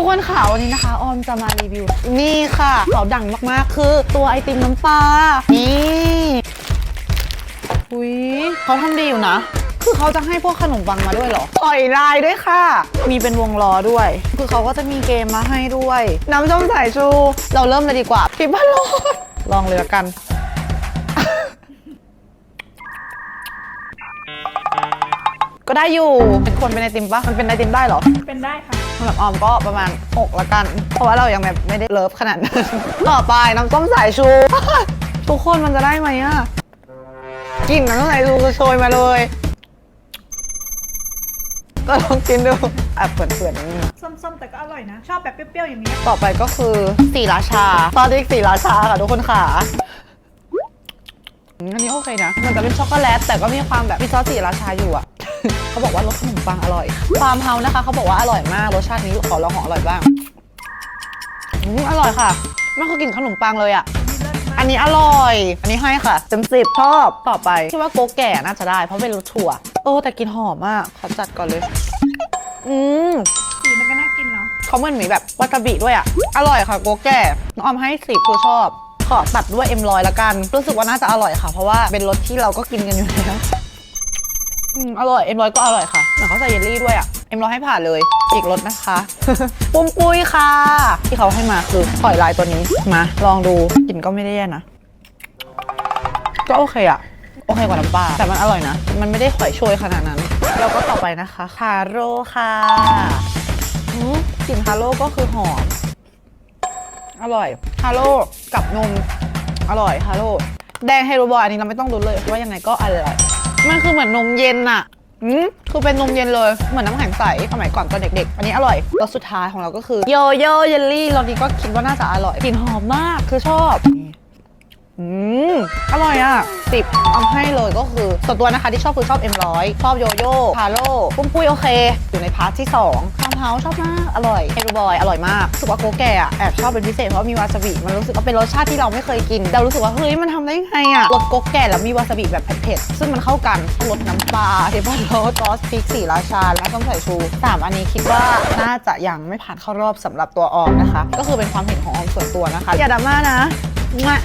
ทุกคนค่ะวันนี้นะคะ ออมจะมารีวิว นี่ค่ะเขาดังมากๆ คือตัวไอติมน้ำปลา นี่อุ้ยเขาทำดีอยู่นะ คือเขาจะให้พวกขนมปังมาด้วยเหรอปล่อยลายด้วยค่ะ มีเป็นวงล้อด้วย คือเขาก็จะมีเกมมาให้ด้วย น้ำส้มสายชู เราเริ่มเลยดีกว่าพี่บ้านโลดลองเลยละกันก็ได้อยู่เป็นคนเป็นไอติมปะมันเป็นไอติมได้เหรอ เป็นได้ค่ะ สำหรับออมก็ประมาณ 6 ละกัน เพราะว่าเรายังแบบไม่ได้เลิฟขนาดนั้น ต่อไปน้ำส้มสายชู ทุกคนมันจะได้ไหมอะกลิ่นน้ำส้มสายชูคือโชยมาเลย ก็ลองกินดูอะเปื่อนๆนิดนึงส้มๆ แต่ก็อร่อยนะ ชอบแบบเปรี้ยวๆ อย่างนี้ ต่อไปก็คือสีราชาซอสพริกสีราชาค่ะทุกคนค่ะอืมอันนี้โอเคนะ มันจะเป็นช็อกโกแลตแต่ก็มีความแบบมีซอสสีราชาอยู่อะ เขาบอกว่ารสขนมปังอร่อย ความเฮานะคะ เขาบอกว่าอร่อยมาก รสชาตินี้ขอลองของอร่อยบ้างอืมอร่อยค่ะมันคือกลิ่นขนมปังเลยอะอันนี้อร่อย อันนี้ให้ค่ะเต็มสิบชอบต่อไปคิดว่าโกแก่น่าจะได้ เพราะเป็นรสถั่วเออแต่กลินหอมมากขอจัดก่อนเลย อืมสีมันก็น่ากินเนาะเขาเหมือนมีแบบวาซาบิด้วยอะอร่อยค่ะโกแก่น้องออมให้สิบคือชอบ ขอตัดด้วยเอ็มลอยละกัน รู้สึกว่าน่าจะอร่อยค่ะ เพราะว่าเป็นรสที่เราก็กินกันอยู่แล้ว อืมอร่อยเอ็มลอยก็อร่อยค่ะเหมือนเขาใส่เยลลี่ด้วยอะเอ็มลอยให้ผ่านเลยอีกรสนะคะ ปุ้มปุ้ยค่ะ ที่เขาให้มาคือหอยลายตัวนี้มาลองดูกลิ่นก็ไม่ได้แย่นะก็โอเคอะโอเคกว่าน้ำปลาแต่มันอร่อยนะ มันไม่ได้หอยโชยขนาดนั้นแล้วก็ต่อไปนะคะคาโร่ค่ะกลิ่นฮาโร่ก็คือหอมอร่อยฮาโร่กับนมอร่อยฮาโร่แดงเฮโรบอยอันนี้เราไม่ต้องรู้เลยว่ายังไงก็อร่อย มันคือเหมือนนมเย็นอะอืมคือเป็นนมเย็นเลย เหมือนน้ำแข็งใสสมัยก่อนตอนเด็กๆ อันนี้อร่อยรสสุดท้ายของเราก็คือโยโย่เยลลี่รสนี้ก็คิดว่าน่าจะอร่อยกลิ่นหอมมากคือชอบ อืมอร่อยอะสิบเอาให้เลยก็คือส่วนตัวนะคะที่ชอบคือชอบเอ็มร้อยชอบโยโย่พาโลปุ้มปุ้ยโอเค อยู่ในพาร์ทที่2คามเฮาชอบมาก อร่อยเฮรูบอยอร่อยมากรู้สึกว่าโกแก่อะแอบชอบเป็นพิเศษเพราะว่ามีวาซาบิมันรู้สึกว่าเป็นรสชาติที่เราไม่เคยกินแต่รู้สึกว่าเฮ้ยมันทำได้ไงอะรสโกแก่แล้วมีวาซาบิแบบเผ็ดๆซึ่งมันเข้ากันรสน้ำปลาเทปโรสซอสพริกสีราชาและต้มสายชูสามอันนี้คิดว่าน่าจะยังไม่ผ่านเข้ารอบสำหรับตัวออมนะคะ ก็คือเป็นความเห็นของออมส่วนตัวนะคะอย่าดราม่านะงะ